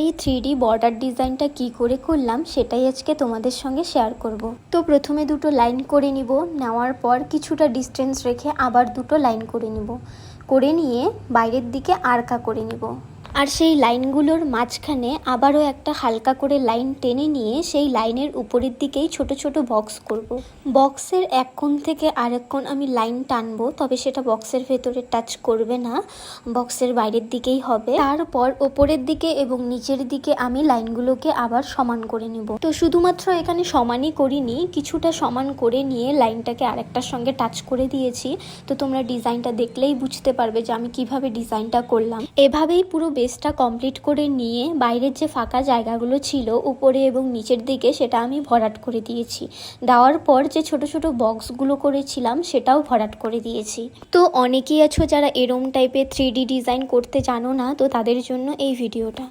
এই three border ডিজাইনটা কি করে করলাম সেটাই আজকে তোমাদের সঙ্গে শেয়ার করব। তো প্রথমে দুটো লাইন করে নিব, নেওয়ার পর কিছুটা ডিস্টেন্স রেখে আবার দুটো লাইন করে নিব। করে নিয়ে বাইরের দিকে আরকা করে নিব। আর সেই লাইনগুলোর মাঝখানে আবারও একটা হালকা করে লাইন টেনে নিয়ে সেই লাইনের উপরের দিকেই ছোট ছোট বক্স করব। বক্সের এক কোণ থেকে আরেক কোণ আমি লাইন টানবো, তবে সেটা বক্সের ভেতরে টাচ করবে না। বক্সের বাইরের দিকেই হবে। তারপর ওপরের দিকে এবং নিচের দিকে আমি লাইনগুলোকে আবার সমান করে নিব। তো শুধুমাত্র এখানে সমানই করিনি, কিছুটা সমান করে নিয়ে লাইনটাকে আরেকটার সঙ্গে টাচ করে দিয়েছি। তো তোমরা ডিজাইনটা দেখলেই বুঝতে পারবে যে আমি কীভাবে ডিজাইনটা করলাম। এভাবেই পুরো বেসটা কমপ্লিট করে নিয়ে বাইরের যে ফাঁকা জায়গাগুলো ছিল উপরে এবং নিচের দিকে সেটা আমি ভরাট করে দিয়েছি। দেওয়ার পর যে ছোট ছোট বক্সগুলো করেছিলাম সেটাও ভরাট করে দিয়েছি। তো অনেকেই আছো যারা এরম টাইপের থ্রি ডিজাইন করতে জানো না, তো তাদের জন্য এই ভিডিওটা